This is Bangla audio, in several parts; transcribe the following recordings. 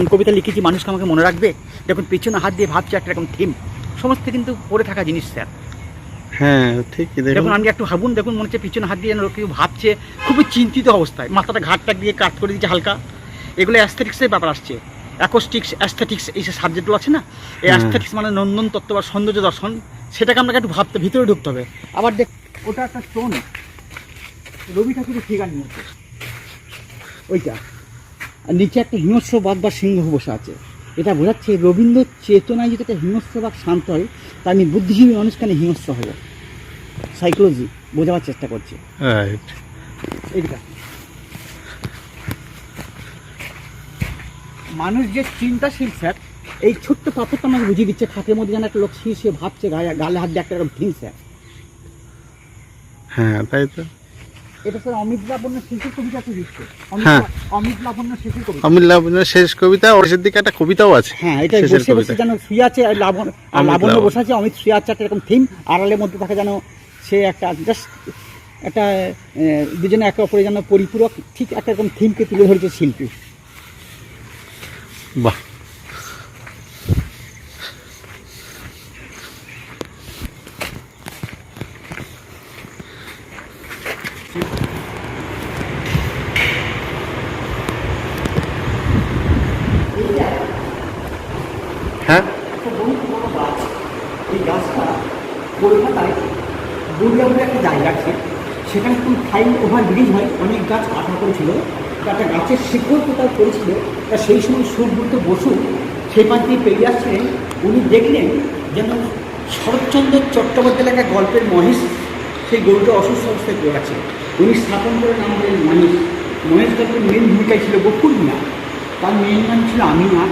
গান কবিতা লিখেছি মানুষকে আমাকে মনে রাখবে? দেখুন পেছনে হাত দিয়ে ভাবছে একটা এরকম থিম সমস্ত কিন্তু পড়ে থাকা জিনিস স্যার। হ্যাঁ ঠিকই দেখুন। আপনি একটু ভাবুন দেখুন মনে হচ্ছে পিছনে হাত দিয়ে যেন কেউ ভাবছে খুবই চিন্তিত অবস্থায়। মাথাটা ঘাটটা দিয়ে কাট করে দিচ্ছে হালকা। এগুলো অ্যাস্থেটিক্সের ব্যাপার আসছে। অ্যাকোস্টিক্স অ্যাস্থেটিক্স এই যে সাবজেক্টগুলো আছে না এই। অ্যাস্থেটিক্স মানে নন্দন তত্ত্ব বা সৌন্দর্য দর্শন সেটাকে আপনাকে একটু ভাবতে ভিতরে ঢুকতে হবে। আবার দেখ ওটা একটা স্টোন রবি ঠাকুরের ফিগার নিয়েছে ওইটা। আর নিচে একটা হিংস্র বাঘ বা সিংহ বসে আছে। এটা বোঝাচ্ছে রবীন্দ্র চেতনায় যদি একটা হিংস্র বাঘ শান্ত হয় তা আমি বুদ্ধিজীবী মানুষ কেন হিংস্র হব? সাইকোলজি বোঝাবার চেষ্টা করছে। এইটা। মানুষ যে চিন্তাশীল স্যার এই ছোট্ট পাথরটা আমাকে বুঝিয়ে দিচ্ছে খাটের মধ্যে যেন একটা লোক শুয়ে ভাবছে গায়ে গালে হাত দিয়ে একটা এরকম স্যার। হ্যাঁ তাই তো। এটা স্যার অমিত লাবণ্য শেষের কবিতাতে দিচ্ছে হ্যাঁ। অমিত লাবণ্য শেষের কবিতা। অমিত লাবণের শেষ কবিতা ওর দিকে একটা কবিতাও আছে। হ্যাঁ এটা বসে বসে যেন শুয়ে আছে আর লাবণ্য আর লাবণ্য। বসে আছে অমিত শুয়ে আছে একটা এরকম থিম আড়ালের মধ্যে থাকে যেন সে একটা জাস্ট একটা দুজনে একে অপরের যেন পরিপূরক ঠিক একটা এরকম থিমকে তুলে ধরেছে শিল্পী। বাহ। হ্যাঁ? এই গাছটা কলকাতায় দুর্গাপুরে একটা জায়গা আছে। সেখানে কোনো ফাইল ওভার ব্রিজ হয়, অনেক গাছ কাটা করেছিল একটা গাছের শিকড় কোথাও করেছিল তা সেই সময় সুব্রত বসু সেই পাশ দিয়ে পেরিয়ে আসছিলেন। উনি দেখলেন যেন শরৎচন্দ্র চট্টোপাধ্যায় লেখা গল্পের মহেশ, সেই গরুটা অসুস্থ অবস্থায় পড়ে আছে। উনি স্থাপন করে নাম বলেন মহেশ। মহেশ গল্পের মেন ভূমিকায় ছিল বকুল মিনা তার মেন নাম ছিল আমিনা।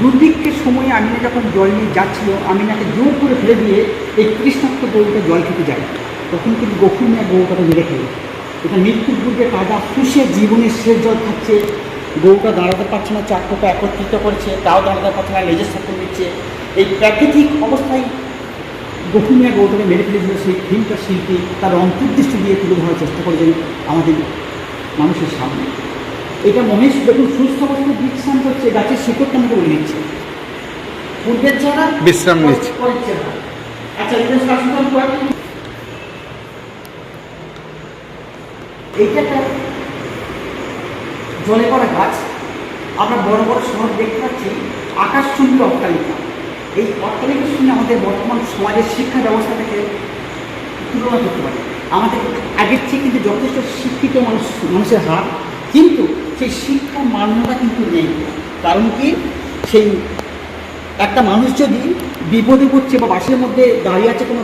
দুর্ভিক্ষের সময় আমিনা যখন জল নিয়ে যাচ্ছিল, আমিনাকে জোর করে ফেলে দিয়ে এই তৃষ্ণাক্ত গরুটা জল খেতে যায়। তখন কিন্তু গফুর মিয়া গরুটাকে মেরে ফেলে এটা মৃত্যুর পূর্বে কাদা ফুসে জীবনের শেষ জল খাচ্ছে। গরুটা দাঁড়াতে পারছে না পোকা একত্রিত করছে, তাও দাঁড়াতে পারছে না লেজের সাথে নিচ্ছে। এই প্রাকৃতিক অবস্থায় গফুমিয়া গৌতমে মেরে ফেলেছিল। সেই ফিল্মটা শিল্পী তার অন্তর্দৃষ্টি দিয়ে তুলে ধরার চেষ্টা করেছেন আমাদের মানুষের সামনে। এটা মহেশ দেখুন সুস্থ অবস্থায় বিশ্রাম করছে গাছের শিকড়টা আমাকে বলে দিচ্ছে পূর্বের চেহারা বিশ্রাম নিচ্ছে। আচ্ছা এটা শাসন এইটা একটা জলে পড়া গাছ। আমরা বড় বড় শহর দেখতে পাচ্ছি আকাশচুম্বী অট্টালিকা। এই অট্টালিকার সঙ্গে আমাদের বর্তমান সমাজের শিক্ষা ব্যবস্থা থেকে তুলনা করতে পারি। আমাদের আগের চেয়ে কিন্তু যথেষ্ট শিক্ষিত মানুষ মানুষের হার। কিন্তু সেই শিক্ষার মান্যতা কিন্তু নেই। কারণ কি? সেই একটা মানুষ যদি বিপদে পড়ছে বা বাসের মধ্যে দাঁড়িয়ে আছে কোনো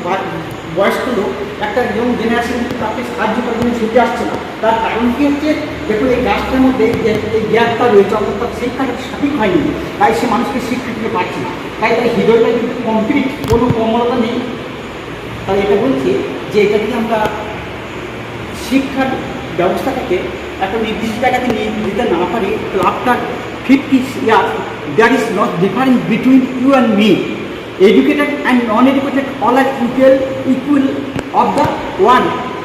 বয়স্ক লোক, একটা ইয়ং জেনারেশন কিন্তু তাকে সাহায্য করার জন্য ছুটে আসছে না। তার কারণ কি হচ্ছে? দেখুন, এই গাছটার মধ্যে এই জ্ঞানটা রয়েছে, অর্থাৎ তার শিক্ষাটা সঠিক হয়নি। তাই সে মানুষকে শিক্ষা দিতে পারছে না। তাই তার হৃদয়টা কিন্তু কমপ্লিট কোনো কমলতা নেই। তাই এটা বলছি যে এটা আমরা শিক্ষার ব্যবস্থাটাকে একটা নির্দিষ্ট জায়গাতে দিতে না পারি তাহলে after fifty year there is not difference between you and me educated and non educated all are equal equal of the one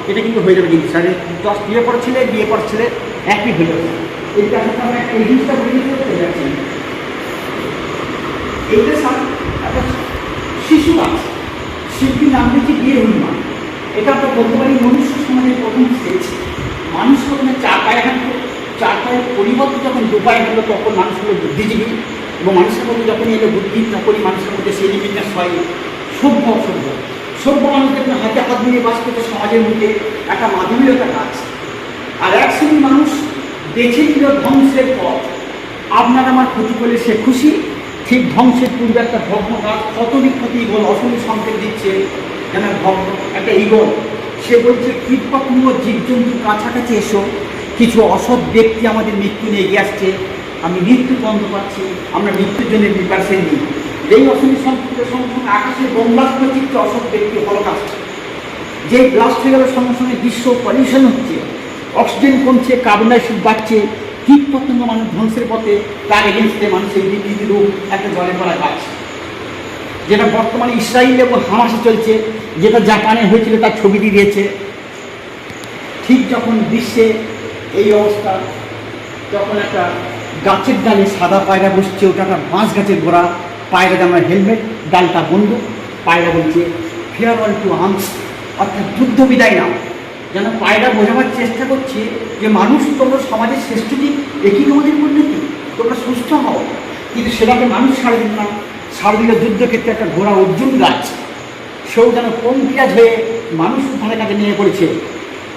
এটা কিন্তু হয়ে যাবে কিন্তু, স্যার, দশ বিয়ে পড়া ছেলে বিয়ে পড়া ছেলে একই হয়ে যাবে। এইটা আমরা এই জিনিসটা বুঝে নিতে যাচ্ছি। এইটা, স্যার, একটা শিশু গাছ শিল্পীর নাম দিয়েছে বিয়ে হনুমান। এটা আমরা বলতে পারি মনুষ্য সমাজের প্রথম স্টেজ মানুষ প্রথমে চার পায়ে হাঁটতো চার পায়ের পরিবর্তে যখন দু পায়ে হলো তখন মানুষ হলো বুদ্ধিজীবী এবং মানুষের মধ্যে যখন এলো বুদ্ধি, তখনই মানুষের মধ্যে সেই বিন্যাস হয় সভ্য অসভ্য। সভ্য মানুষ যখন হাতে হাত মিলিয়ে বাস করতে সমাজের মধ্যে, একটা মাধুরীয়তা কাজ। আর এক শ্রেণির মানুষ বেছে নিল ধ্বংসের পথ। আপনার আমার ক্ষতি করলে সে খুশি, ঠিক ধ্বংসের পূর্বে একটা ভগ্ন গাছ কত বিক্ষতি ইগল অশনি সংকেত দিচ্ছে, যেন ভগ্ন, একটা ইগল সে বলছে কীটপতঙ্গ জীবজন্তুর কাছাকাছি এসো। কিছু অসৎ ব্যক্তি আমাদের মৃত্যু নিয়ে এগিয়ে আসছে। আমি মৃত্যু বন্ধ পাচ্ছি আমরা মৃত্যুর জন্য প্রিপারেশন নিই এই অশনি সম্পর্কে সঙ্গে আকাশে ব্রহ্মাস্ত্র চিত্র অসৎ ব্যক্তি হলকাস্ট যে ব্লাস্ট হয়ে গেলে, সঙ্গে সঙ্গে বিশ্ব পলিউশন হচ্ছে। অক্সিজেন কমছে কার্বন ডাইঅক্সাইড বাড়ছে। কীটপতঙ্গ মানুষ ধ্বংসের পথে তার এগেনস্টে মানুষের বিবৃতি রূপ একটা জলে পড়া গাছ। যেটা বর্তমানে ইসরায়েল এবং হামাসে চলছে, যেটা জাপানে হয়েছিল, তার ছবিটি দিয়েছে। ঠিক যখন বিশ্বে এই অবস্থা, যখন একটা গাছের ডালে সাদা পায়রা বসছে, ওটা একটা বাঁশ গাছের গোড়া পায়রা যেমন হেলমেট, ডালটা বন্ধ, পায়রা বলছে ফেয়ার অল টু আর্মস অর্থাৎ যুদ্ধ বিদায় নাও। যেন পায়রা বোঝাবার চেষ্টা করছে যে, মানুষ, তোমরা সমাজের শ্রেষ্ঠটি একই তোমাদের পরিণতি? তোমরা সুস্থ হও। কিন্তু সেটাকে মানুষ ছাড়ে দিল না। দিল যুদ্ধক্ষেত্রে একটা ঘোড়া অর্জুন গাছ সেও যেন কোন পঙ্কিরাজ হয়ে মানুষ ধারে কাছে নিয়ে পড়েছে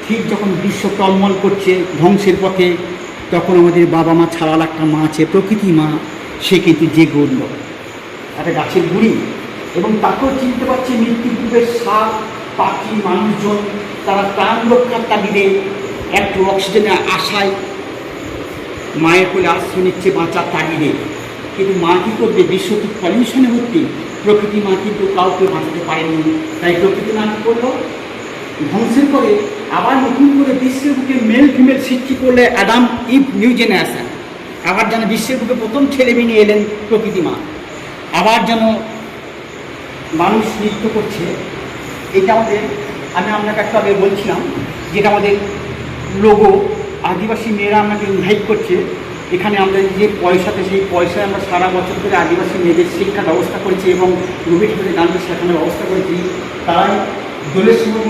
ঠিক যখন বিশ্ব টলমল করছে ধ্বংসের পথে, তখন আমাদের বাবা মা ছাড়াল একটা মা আছে, প্রকৃতি মা, সে কিন্তু যে গড়ল একটা গাছের গুড়ি এবং তাকেও চিনতে পারছে মৃত্যুপূর্বের সাপ, পাখি, মানুষজন, তারা প্রাণ রক্ষার তাগিদে একটু অক্সিজেনের আশায় মায়ের কোলে আশ্রয় নিচ্ছে বাঁচার তাগিদে। কিন্তু মা কী করবে বিশ্ব তো পলিউশনে ভর্তি, প্রকৃতি মা কিন্তু কাউকে বাঁচাতে পারেনি। তাই প্রকৃতি মা কী করল ধ্বংসের পরে আবার নতুন করে বিশ্বের বুকে মেল ফিমেল সৃষ্টি করলে অ্যাডাম ইভ নিউ জেনারেশন আবার যেন বিশ্বের বুকে প্রথম ছেলে মেয়ে নিয়ে এলেন প্রকৃতি মা। আবার যেন মানুষ নৃত্য করছে। এটা আমাদের, আমি আপনাকে একটু আগে বলছিলাম যেটা আমাদের লোগো আদিবাসী মেয়েরা আমাকে ইনভাইট করছে। এখানে আমরা যে পয়সাতে, সেই পয়সায় আমরা সারা বছর ধরে আদিবাসী মেয়েদের শিক্ষা ব্যবস্থা করেছি এবং রবি ঠাকুরের গানকে শেখানোর ব্যবস্থা করেছি। তারাই দোলের সময়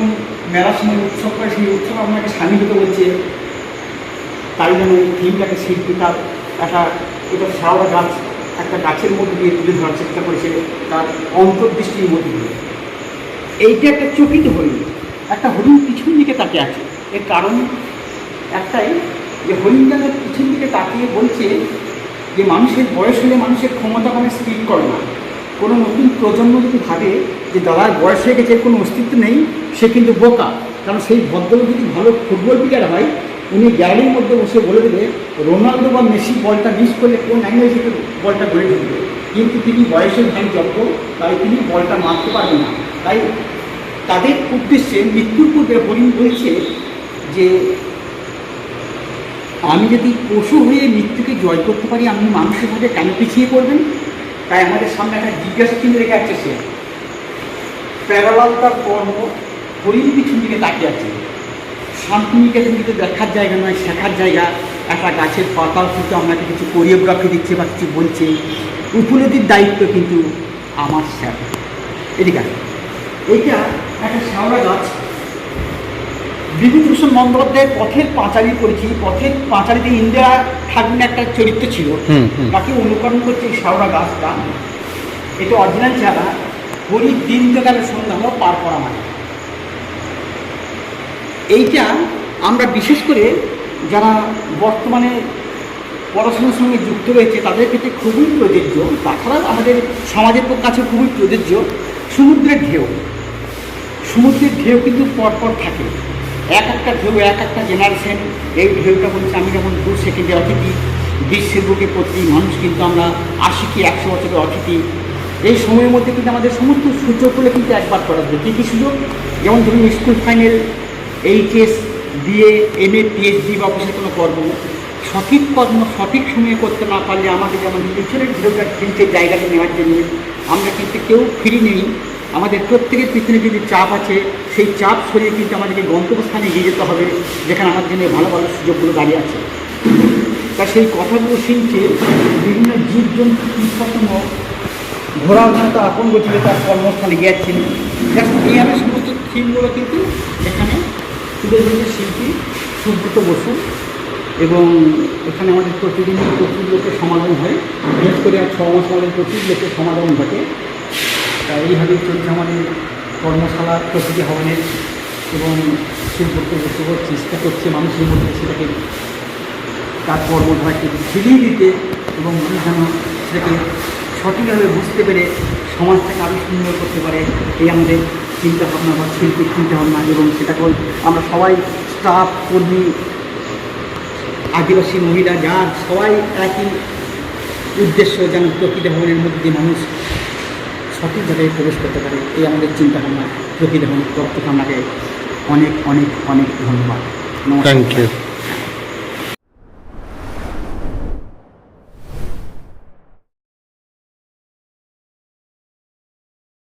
মেলার সময় উৎসব করে সেই উৎসব আপনাকে সামিল হতে বলছে। তাই জন্য এই থিমটাকে শিল্পী তার একটা, এটা শাওয়া গাছ, একটা গাছের মধ্যে দিয়ে তুলে ধরার চেষ্টা করেছে, তার অন্তর্দৃষ্টির মধ্যে দিয়ে। এইটা একটা চকিত হরিণ। একটা হরিণ পিছন দিকে তাকে আছে। এর কারণ একটাই যে হরিণটাকে পিছন দিকে তাকিয়ে বলছে যে মানুষের বয়স হলে মানুষের ক্ষমতা মানে স্পিড করে না। কোনো নতুন প্রজন্ম যদি ভাবে যে দাদার বয়স হয়ে গেছে কোনো অস্তিত্ব নেই, সে কিন্তু বোকা। কারণ সেই ভদ্রলোক যদি ভালো ফুটবল প্লেয়ার হয়, উনি গ্যালারির মধ্যে বসে বলে দেবে রোনাল্ডো বা মেসি বলটা মিস করলে কোন অ্যাঙ্গেল থেকে বলটা ধরে ঢুকবে? কিন্তু তিনি বয়সের ধ্যান যত তাই তিনি বলটা মারতে পারবেন না। তাই তাদের উদ্দেশ্যে মৃত্যুর পূর্বে হরিণ বলছে যে আমি যদি পশু হয়ে মৃত্যুকে জয় করতে পারি, আপনি মানুষের মধ্যে কেন পিছিয়ে পড়বেন? তাই আমাদের সামনে একটা জিজ্ঞাসা চিহ্ন রেখে আছে সে। প্যারালাল তার কর্ম হরিণ পিছন দিকে তাকিয়ে আছে। শান্তিনিকেতন কিন্তু দেখার জায়গা নয়, শেখার জায়গা। একটা গাছের পাতাও কিন্তু আমাকে কিছু কোরিওগ্রাফি দিচ্ছে বা কিছু বলছে। উপলব্ধির দায়িত্ব কিন্তু আমার স্যার। এদিকে। এইটা একটা শ্যাওড়া গাছ। বিভূতিভূষণ বন্দ্যোপাধ্যায়ের পথের পাঁচালী পড়েছি। পথের পাঁচালীতে ইন্দিরা ঠাকুরের একটা চরিত্র ছিল। তাকে অনুকরণ করছে এই শ্যাওড়া গাছটা এটা অরিজিনাল চারা হরি দিন জোগাড়ের সন্ধ্যা হলো পার করা মানে। এইটা আমরা বিশেষ করে যারা বর্তমানে পড়াশোনার সঙ্গে যুক্ত রয়েছে তাদের ক্ষেত্রে খুবই প্রযোজ্য। তাছাড়া আমাদের সমাজের কাছে খুবই প্রযোজ্য। সমুদ্রের ঢেউ। সমুদ্রের ঢেউ কিন্তু পরপর থাকে। এক একটা ঢেউ, এক একটা জেনারেশন এই ঢেউটা বলছে, আমি যেমন দু সেকেন্ডে অতিথি বিশ্বের বুকে প্রতি মানুষ কিন্তু আমরা আশি কি একশো বছরের অতিথি। এই সময়ের মধ্যে কিন্তু আমাদের সমস্ত সুযোগগুলো কিন্তু একবার করা যায় কী কী সুযোগ? যেমন ধরুন school final HS BA M A PhD বা অফিসের কোনো কর্ম। সঠিক কর্ম, সঠিক সময়ে করতে না পারলে আমাদের যেমন পিছনের ঢেউটা কিন্তু জায়গাটা নেওয়ার জন্য আমরা কিন্তু কেউ ফিরি নেই আমাদের প্রত্যেকের পিছনে যদি চাপ আছে, সেই চাপ সরিয়ে কিন্তু আমাদেরকে গন্তব্যস্থানে এগিয়ে যেতে হবে, যেখানে আমার জন্য ভালো ভালো সুযোগগুলো দাঁড়িয়ে আছে। তা সেই কথাগুলো শুনছে বিভিন্ন জীবজন্তু, কীটপতঙ্গ যেন তার আপন গতিতে তার কর্মস্থলে গিয়েছেন এইভাবে সমস্ত থিমগুলো কিন্তু এখানে তুলে শিল্পী সুব্রত বসু, এবং এখানে আমাদের প্রতিদিন প্রচুর লোকের সমাগম হয়। বিশেষ করে আর ছ মাস আমাদের প্রচুর লোকের সমাগম ঘটে। তা এইভাবেই চলছে আমাদের কর্মশালা প্রকৃতি ভবনের এবং বসু চেষ্টা করছে মানুষের মধ্যে সেটাকে তার কর্মধারাকে ফিরিয়ে দিতে এবং মানুষ যেন সেটাকে সঠিকভাবে বুঝতে পেরে সমাজটাকে আরও সুন্দর করতে পারে, এই আমাদের চিন্তাভাবনা বা শিল্পীর চিন্তাভাবনা এবং সেটাকে আমরা সবাই স্টাফ কর্মী, আদিবাসী মহিলা, যার সবাই একই উদ্দেশ্য যেন প্রকৃতি ভবনের মধ্যে দিয়ে মানুষ জায়গায় প্রবেশ করতে পারে, এই আমাদের চিন্তাভাবনা। প্রকৃতি এবং তরফ থেকে আপনাকে অনেক অনেক অনেক ধন্যবাদ। নমস্কার।